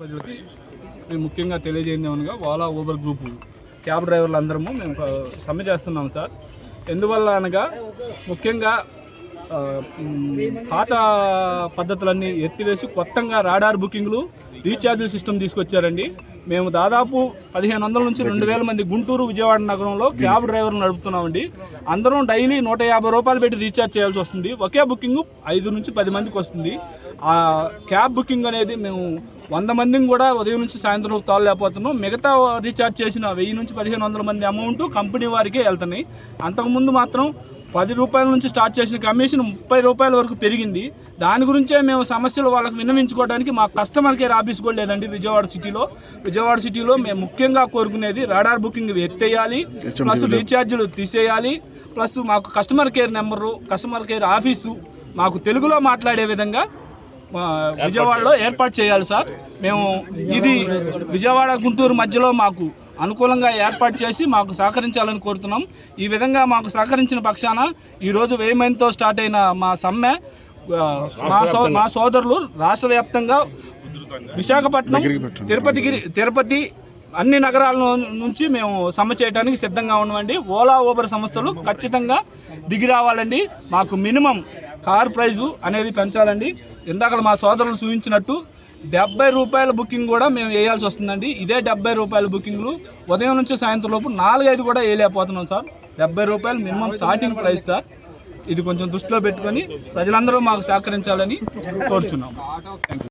ప్రజలకి మేము ముఖ్యంగా తెలియజేయదేమనగా ఓలా ఊబర్ గ్రూపు. క్యాబ్ డ్రైవర్లు అందరము మేము సమ్మె చేస్తున్నాం సార్. ఎందువల్ల అనగా ముఖ్యంగా పాత పద్ధతులన్నీ ఎత్తివేసి కొత్తగా రాడార్ బుకింగ్లు రీఛార్జ్ సిస్టమ్ తీసుకొచ్చారండి. మేము దాదాపు పదిహేను వందల నుంచి రెండు వేల మంది గుంటూరు విజయవాడ నగరంలో క్యాబ్ డ్రైవర్లు నడుపుతున్నామండి. అందరం డైలీ నూట యాభై రూపాయలు పెట్టి రీఛార్జ్ చేయాల్సి వస్తుంది. ఒకే బుకింగ్ ఐదు నుంచి పది మందికి వస్తుంది. ఆ క్యాబ్ బుకింగ్ అనేది మేము వంద మందిని కూడా ఉదయం నుంచి సాయంత్రం తాళలేకపోతున్నాం. మిగతా రీఛార్జ్ చేసిన వెయ్యి నుంచి పదిహేను వందల మంది అమౌంట్ కంపెనీ వారికే వెళ్తున్నాయి. అంతకుముందు మాత్రం పది రూపాయల నుంచి స్టార్ట్ చేసిన కమిషన్ ముప్పై రూపాయల వరకు పెరిగింది. దాని గురించే మేము సమస్యలు వాళ్ళకి విన్నవించుకోవడానికి మా కస్టమర్ కేర్ ఆఫీస్ కూడా లేదండి విజయవాడ సిటీలో. విజయవాడ సిటీలో మేము ముఖ్యంగా కోరుకునేది రాడార్ బుకింగ్ ఎత్తేయాలి ప్లస్ రీఛార్జీలు తీసేయాలి ప్లస్ మాకు customer care number customer care office మాకు తెలుగులో మాట్లాడే విధంగా విజయవాడలో ఏర్పాటు చేయాలి సార్. మేము ఇది విజయవాడ గుంటూరు మధ్యలో మాకు అనుకూలంగా ఏర్పాటు చేసి మాకు సహకరించాలని కోరుతున్నాం. ఈ విధంగా మాకు సహకరించిన పక్షాన ఈరోజు వెయ్యి మందితో స్టార్ట్ అయిన మా సమ్మె మా సో మా సోదరులు రాష్ట్ర వ్యాప్తంగా విశాఖపట్నం తిరుపతిగిరి తిరుపతి అన్ని నగరాల నుంచి మేము సమ్మె చేయడానికి సిద్ధంగా ఉన్నామండి ఓలా ఊబర్ సంస్థలు ఖచ్చితంగా దిగి రావాలండి. మాకు మినిమం కార్ ప్రైజు అనేది పెంచాలండి. ఇందాక మా సోదరులు చూపించినట్టు డెబ్బై రూపాయల బుకింగ్ కూడా మేము వేయాల్సి వస్తుందండి. ఇదే డెబ్బై రూపాయల బుకింగ్లు ఉదయం నుంచి సాయంత్రం లోపు నాలుగైదు కూడా వేయలేకపోతున్నాం సార్. డెబ్బై రూపాయలు మినిమం స్టార్టింగ్ ప్రైస్ సార్. ఇది కొంచెం దృష్టిలో పెట్టుకొని ప్రజలందరూ మాకు సహకరించాలని కోరుచున్నాం. థ్యాంక్